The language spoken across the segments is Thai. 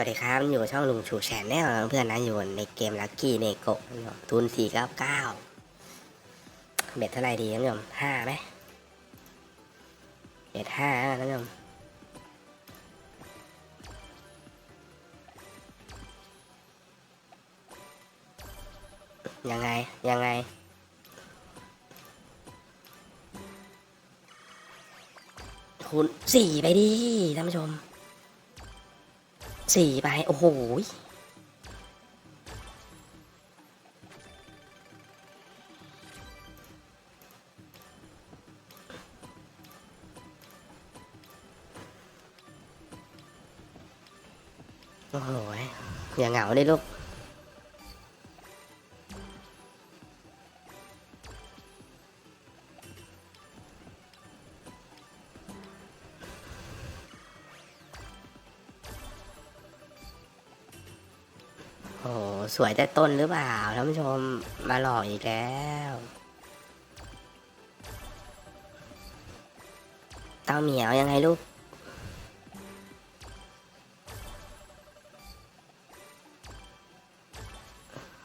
วัสดีครับ อยู่ช่องลุงชูแชนแนลเพื่อนนะอยู่ในเกมลักกี้เนโกะทุนสี่เก้าเก้าเบ็ดเท่าไหร่ดีท่านผู้ชมห้าไหมเบ็ดห้าท่านผู้ชมยังไง ยังไงคูณสี่ไปดิท่านผู้ชม สี่ไปโอ้โหยโอ้โหยอย่าเหงาดิลูก สวยแต่ต้นหรือเปล่าท่านผู้ชมมาหลอกอีกแล้วเต้าเหมียวยังไงลูก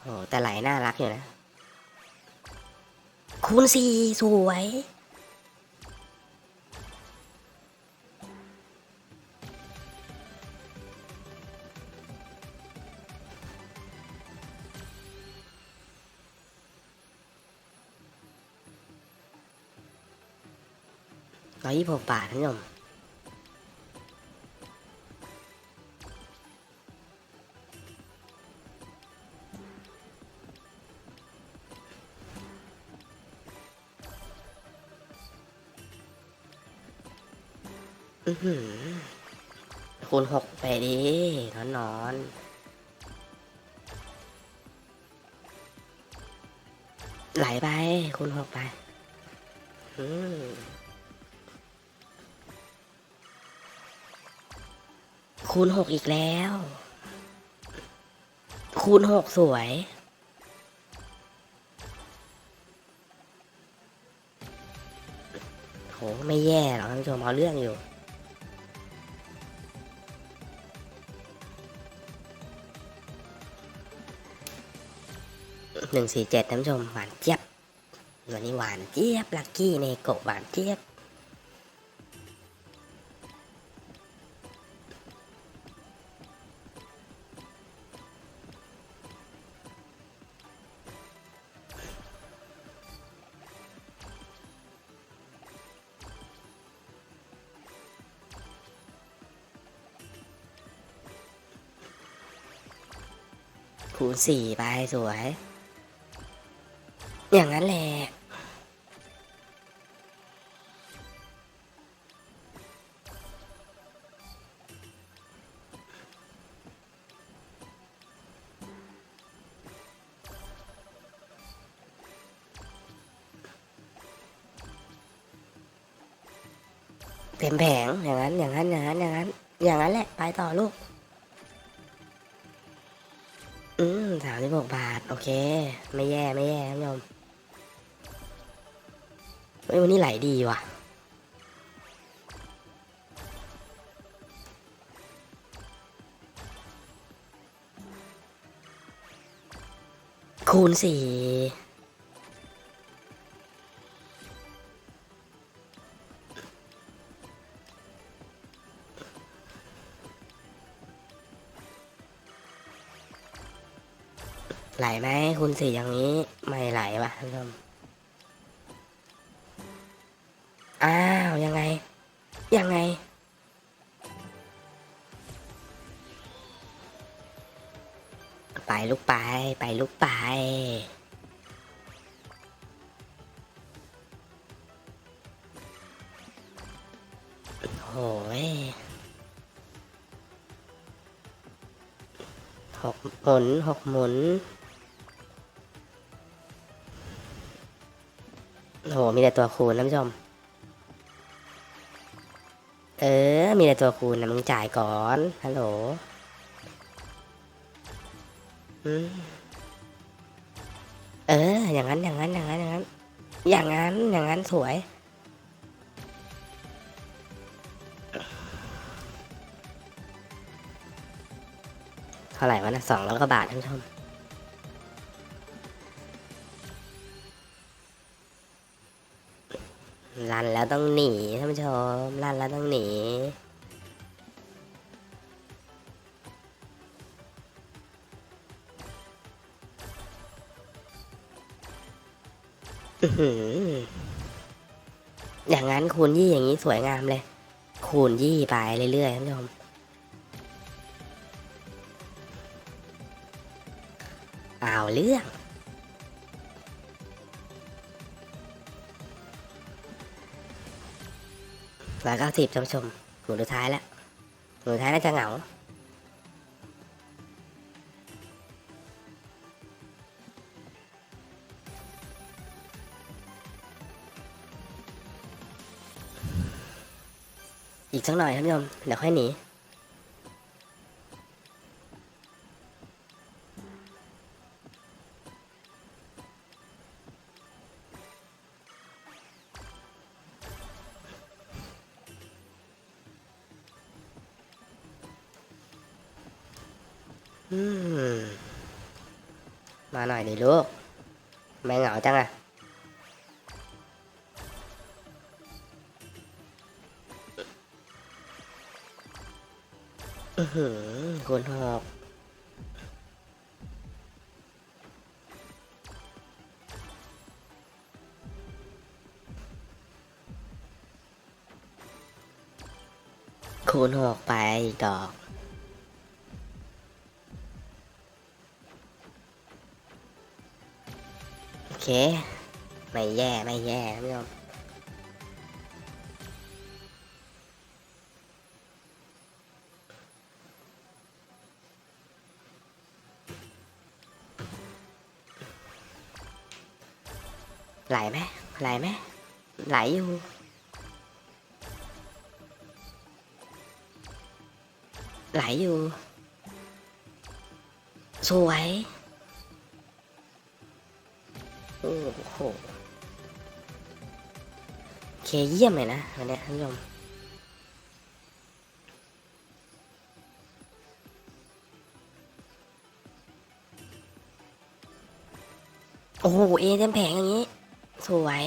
โอ้แต่ไหลน่ารักอยู่นะ คูณสี่สวย ร้อยยี่สิบหกบาทท่านผู้ชมคูณหกไปดินอนนอนๆไหลไปคูณหกไป อืม คูณหกอีกแล้ว คูณหกสวย โห ไม่แย่หรอกท่านผู้ชมเอาเรื่องอยู่ หนึ่งสี่เจ็ดท่านผู้ชมหวานเจี๊ยบ วันนี้หวานเจี๊ยบ ลักกี้เนโกหวานเจี๊ยบ คูณสี่ไปสวย อย่างนั้นแหละเต็มแผงอย่างนั้นอย่างนั้นอย่างนั้นอย่างนั้น อย่างนั้นแหละ ไปต่อลูก อืมสามสิบหกบาท โอเค ไม่แย่ไม่แย่ท่านผู้ชมเฮ้ยวันนี้ไหลดีว่ะคูณสี่ ไหลไหมคูณสี่อย่างนี้ไม่ไหลว่ะท่านผู้ชมอ้าวยังไง ยังไง ไปลูกไปไปลูกไปโอ้ยหกหมุนหกหมุน โอ้โหมีแต่ตัวคูณนะผู้ชม เออ มีแต่ตัวคูณนะมึงจ่ายก่อน ฮัลโหลอืมเออ อย่างนั้น อย่างนั้น อย่างนั้น อย่างนั้น อย่างนั้น อย่างนั้น สวยอท่าไหร่วะนะสองร้อยกว่าบาทท่านผู้ชม ลันแล้วต้องหนีท่านผู้ชมลันแล้วต้องหนีอย่างนั้นคูณยี่อย่างนี้สวยงามเลย คูณยี่ไปเรื่อยๆท่านผู้ชมเอาเรื่อง ร้อยเก้าสิบท่านผู้ชมหมุนสุดท้ายแล้วหมุนสุดท้ายน่าจะเหงาอีกสักหน่อยท่านผู้ชมเดี๋ยวค่อยหนี มาหน่อยดิลูกไม่เหงาจังอะอือหือคุณหอกคูณหกไปดอก เค ไม่แย่ไม่แย่ท่านผู้ชมไหลไหมไหลไหมไหลอยู่ไหลอยู่ สวย โอ้โหเคเยี่ยมเลยนะวันนี้ท่านผู้ชมโอ้โห เอเต็มแผงอย่างนี้ สวย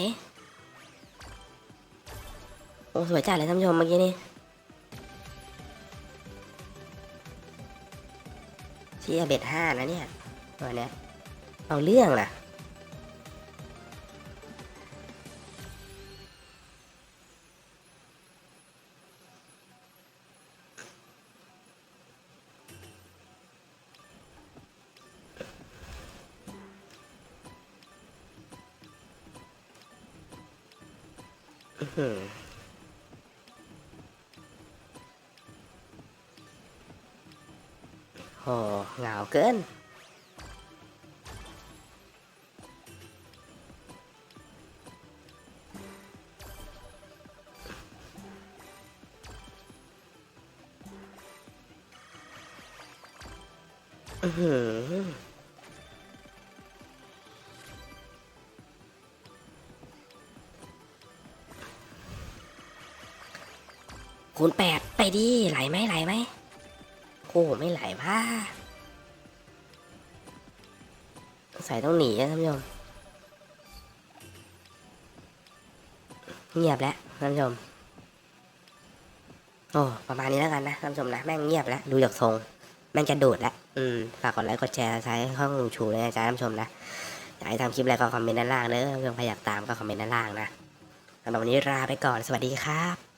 โอ้ สวยจัดเลยท่านผู้ชมเมื่อกี้นี่เชียเบ็ดห้านะเนี่ยวันเนี้ยเอาเรื่องนะ อื้อหือ คูณแปดไปดิไหลไหมไหลไหมโอ้ไม่ไหลว่าใส่ต้องหนีนะท่านผู้ชมเงียบแล้วท่านผู้ชมโอ้ประมาณนี้แล้วกันนะท่านผู้ชมนะแม่งเงียบแล้วดูจากทรงแม่งจะโดดแล้วอืมฝากกดไลค์กดแชร์ใช้ข้องลุงชูเลยนะจ๊ะท่านผู้ชมนะอยากให้ทำคลิปอะไรก็คอมเมนต์ด้านล่างเด้อเรื่องใครอยากตามก็คอมเมนต์ด้านล่างนะสำหรับวันนี้ลาไปก่อนสวัสดีครับ